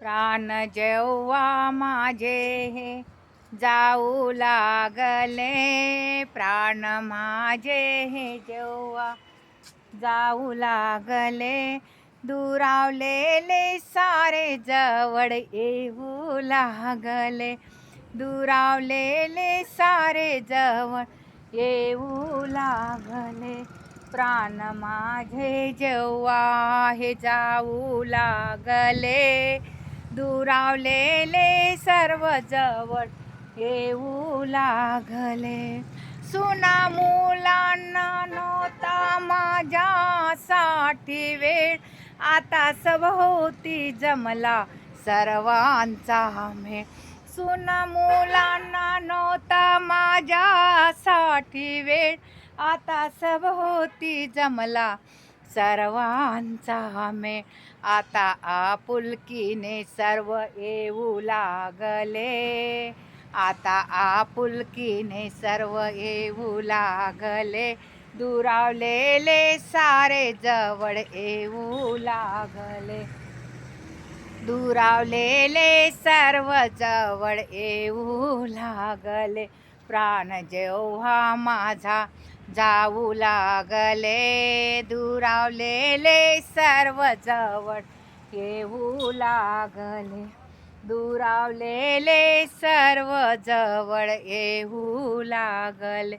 प्राण जेव्हा माझे हे जाऊ लागले प्राण माझे हे जेव्हा जाऊ लागले दुरावलेले सारे जवळ येऊ लागले दुरावलेले सारे जवळ येऊ लागले प्राण माझे जेव्हा हे जाऊ लागले दुरावलेले सर्व जवळ येऊ लागले. सुना मुलांना नव्हता माझ्यासाठी वेळ. आता सभोवती जमला सर्वांचा मेळ. सुना मुलांना नव्हता माझ्यासाठी वेळ. आता सभोवती जमला सर्वांचा मेळ आता आपुलकीने सर्व येऊ लागले. आता आपुलकीने सर्व येऊ लागले. दुरावलेले सारे जवळ येऊ लागले. दुरावलेले सर्व जवळ येऊ लागले. प्राण जेव्हा माझा जाऊ लागले दुरावलेले सर्व जवळ येऊ लागले. दुरावलेले सर्व जवळ येऊ लागले.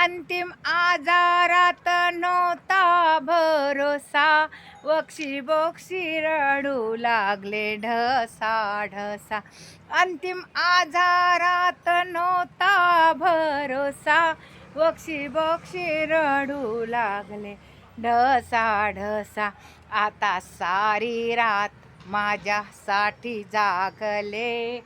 अंतिम आजारात नव्हता भरोसा. बक्षी बोक्षी रडू लागले ढसा ढसा. अंतिम आजारात भरोसा बक्षी बक्षी रडू लागले. ढसा ढसा आता सारी रात माझ्यासाठी जागले.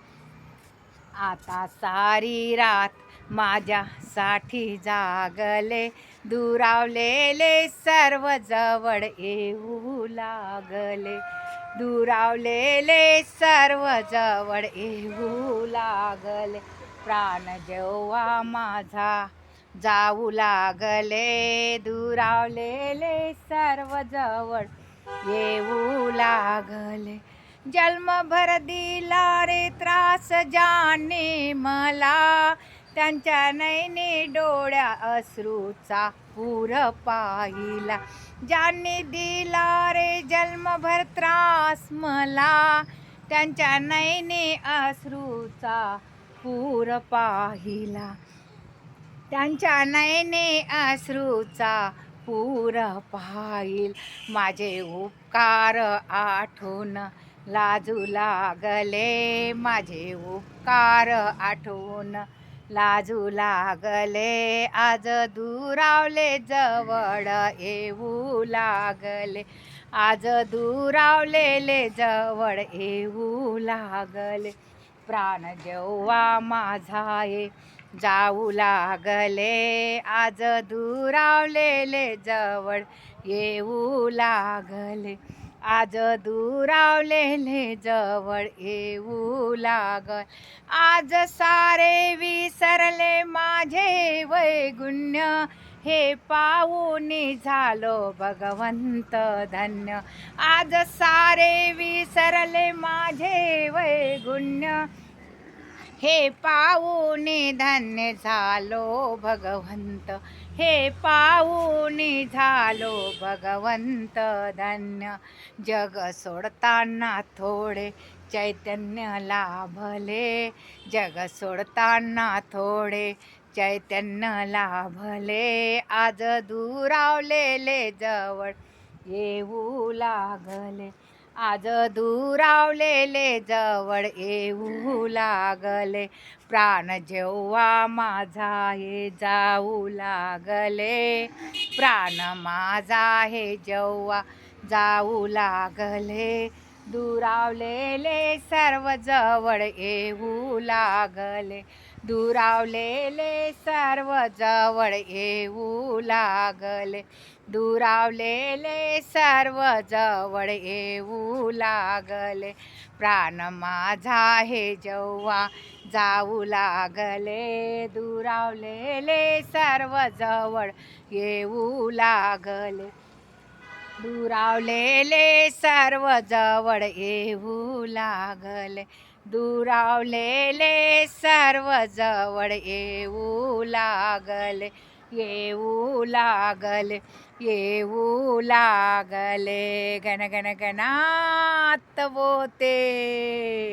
आता सारी रात माझ्यासाठी जागले. दुरावलेले सर्व जवळ येऊ लागले. दुरावलेले सर्व जवळ येऊ लागले. प्राण जेव्हा माझा जाऊ लागले दुरावलेले सर्व जवळ येऊ लागले. जन्मभर दिला रे त्रास जाने मला. त्यांच्या नैने डोळ्या अश्रूचा पूर पाहिला. ज्यांनी दिला रे जन्मभर त्रास मला त्यांच्या नैने अश्रूचा पूर पाहिला. त्यांच्या नयने अश्रूचा पूर पाहिल. माझे उपकार आठवून लाजू लागले. माझे उपकार आठवून लाजू लागले आज दुरावले जवळ येऊ लागले. आज दुरावलेले जवळ येऊ लागले. प्राण जेव्हा माझा ये जाऊ लागले. आज दुरावलेले जवळ येऊ लागले. आज दुरावलेले जवळ येऊ लागल. आज सारे विसरले माझे वैगुण्य. हे पाऊनी झालो भगवंत धन्य. आज सारे विसरले माझे वैगुण्य. हे पाहून धन्य झालो भगवंत. हे पाऊनी झालो भगवंत धन्य. जग सोडताना थोडे चैतन्य लाभले. जग सोडताना थोडे चैतन्य लाभले. आज दुरावलेले जवळ येऊ लागले. आज दुरावलेले जवळ येऊ लागले. प्राण जेव्हा माझा हे जाऊ लागले. प्राण माझा हे जेव्हा जाऊ लागले. दुरावलेले सर्व जवळ येऊ लागले. दुरावलेले सर्व जवळ येऊ लागले. दुरावलेले सर्व जवळ येऊ लागले. प्राण माझा हे जेव्हा जाऊ लागले. दुरावलेले सर्व जवळ येऊ लागले. दुरावलेले सर्व जवळ येऊ लागले. दुरावलेले सर्व जवळ येऊ लागले येऊ लागले येऊ लागले. गण गण गणात बोते